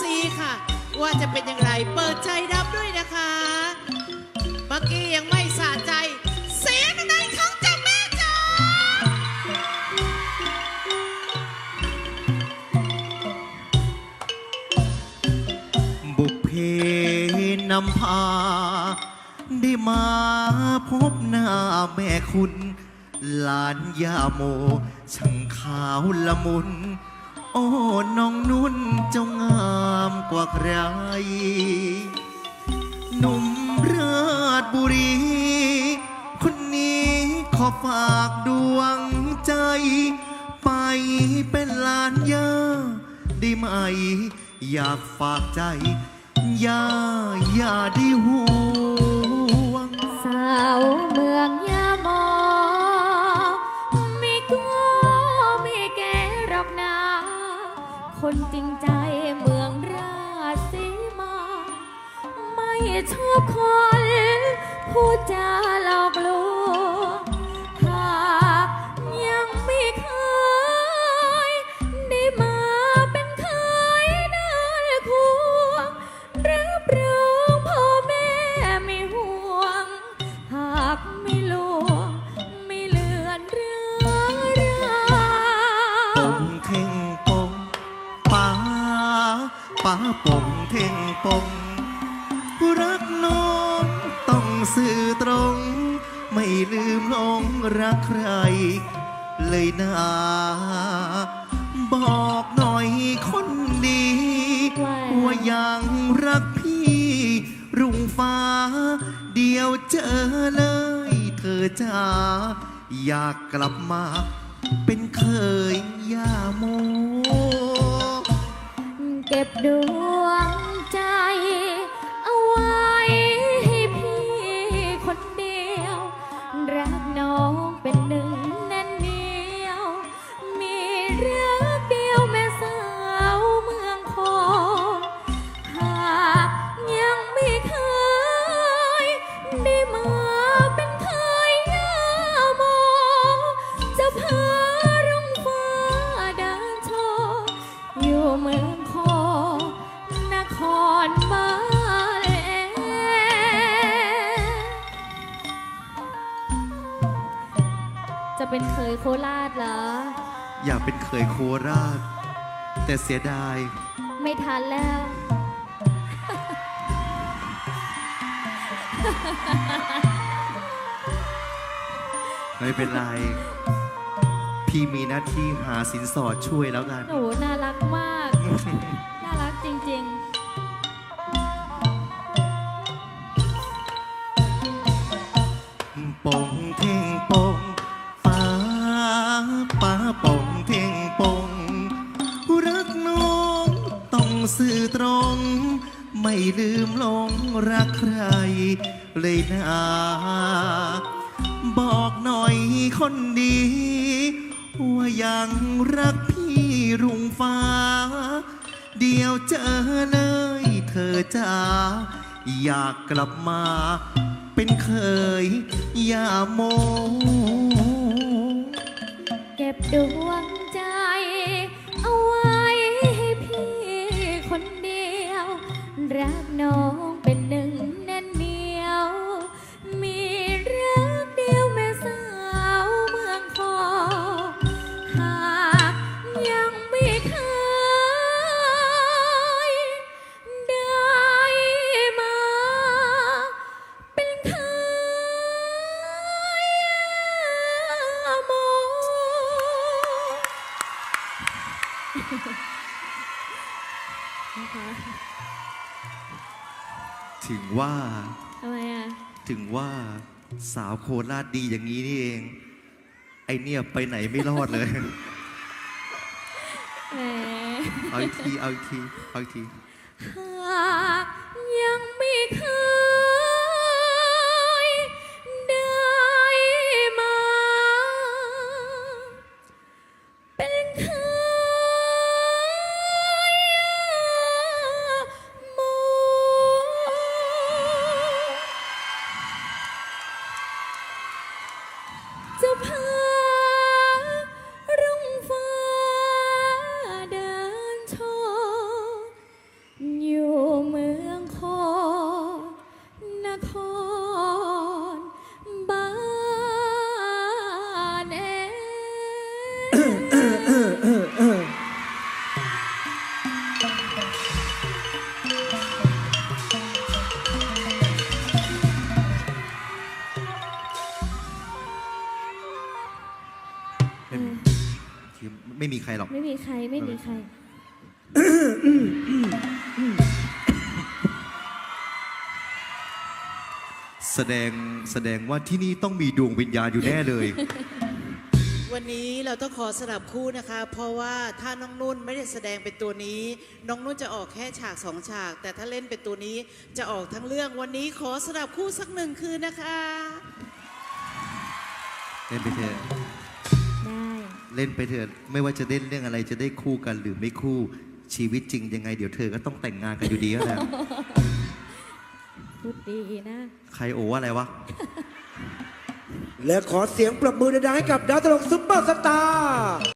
ซีค่ะ ว่าจะเป็นอย่างไร เปิดใจรับด้วยนะคะเมื่อกี้ยังไม่สะใจ เสียงดังๆของจ้าแม่จ๋าบุพเพนำพา ได้มาพบหน้าแม่คุณ หลานยาโมช่างขาวละมุน โอ้น้องนุ่นเจ้างามกว่าใคร หนุ่มราชบุรี คนนี้ขอฝากดวงใจ ไปเป็นหลานยาได้ไหม อยากฝากใจยาอย่าได้ห่วง สาวเมืองย คนจริงใจเมืองราชสีมา ไม่ชอบคนพูดจาหลอกลวง ป้าปงเท่งปงรักน้องต้องสื่อตรง ไม่ลืมหลงรักใคร เลยนะบอกหน่อยคนดี ว่ายังรักพี่ รุ่งฟ้า เดียวเจอเลย เธอจ้าอยากกลับมาเป็น ด เป็นเคยโคราชเหรอ อยากเป็นเคยโคราช แต่เสียดาย ไม่ทันแล้ว ไม่เป็นไร พี่มีหน้าที่หาสินสอดช่วยแล้วกัน หนูน่ารักมาก น่ารักจริงป ไม่ลืมหลงรักใครเลยนะบอกหน่อยคนดี ว่ายังรักพี่รุ่งฟ้า เดียวเจอเลยเธอจ้าอยากกลับมาเป็นเคยอย่าโม เก็บดวง น้องเป็นหนึ่งแน่นเหนียว มีรักเดียวแม่สาวเมืองคอ หากยังไม่เคยได้มา เป็นเคยมองนะคะ ถึงว่าทำไมอะ ถึงว่าสาวโคราชดีอย่างนี้นี่เอง ไอเนี่ยไปไหนไม่รอดเลย แหม เอาอีกที เอาอีกที เอาอีกที หากยังไม่เคย จะพา ใครไม่มีใคร แสดงแสดงว่าที่นี่ต้องมีดวงวิญญาณอยู่แน่เลย วันนี้เราต้องขอสลับคู่นะคะ เพราะว่าถ้าน้องนุ่นไม่ได้แสดงเป็นตัวนี้ น้องนุ่นจะออกแค่ฉากสองฉาก แต่ถ้าเล่นเป็นตัวนี้จะออกทั้งเรื่องวันนี้ขอสลับคู่สักหนึ่งคืนนะคะเล่นไปเถอะได้ เล่นไปเถอะไม่ว่าจะเล่นเรื่องอะไรจะได้คู่กันหรือไม่คู่ชีวิตจริงยังไง เดี๋ยวเธอก็ต้องแต่งงานกันอยู่ดีแล้วแหละพูดดีนะ ใครโอว่าอะไรวะ และขอเสียงปรบมือดังๆให้กับดาวตลกซุปเปอร์สตาร์